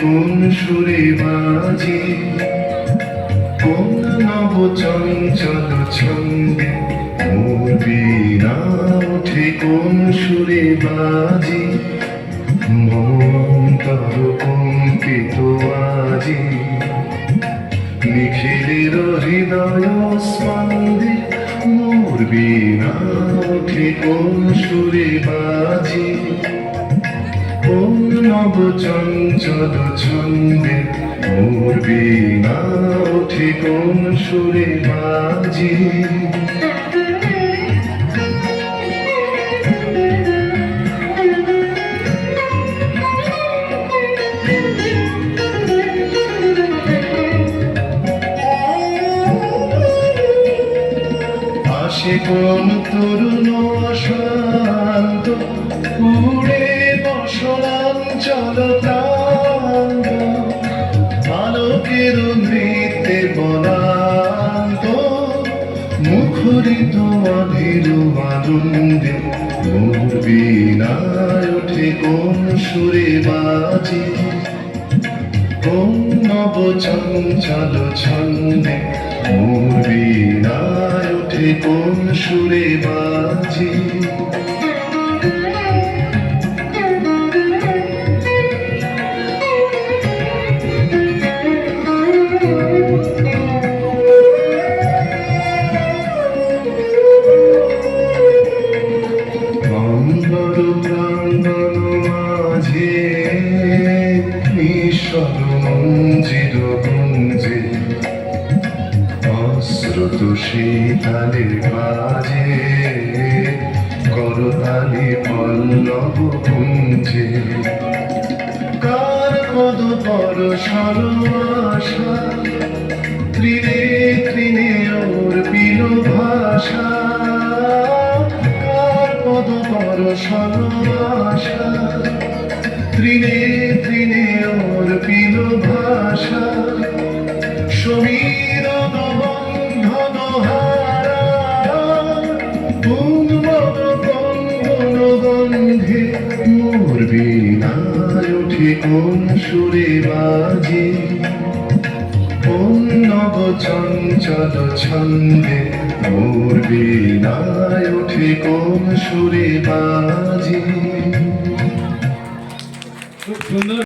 কোন সুরে বাজে। কোন নব চঞ্চল ছন্দে, মোর ওঠে কোন সুরে বাজে। মন্তর কম্পিত আজি নিখিলের হৃদয় স্পন্দে, মোর বীণা ওঠে কোন সুরে বাজে। নব চঞ্চল ছন্দে মোর বীণা ওঠে তরুণ শান্ত নৃত্যে বলান্ত মুখরিত অধীর আনন্দে ওঠে কোন সুরে বাজে। নব চঞ্চল ছন্দে মোর ওঠে কোন সুরে বাজে। ঈশ্বর মঞ্জির গুঞ্জে অস্রত শীতালে বাজে করতালি পল্লব কুঞ্জে কার পদ পর সরবাসা ত্রিনে ত্রিনে ওর পিল ভাষা কার পদ পর ত্রিনে ত্রিনে সমীর বন্ধন হারা উন্মদ কঙ্গন গন্ধে মোর বীণায় ওঠে কোন সুরে বাজে? ওঠে কোন সুরে বাজে? সুন্দর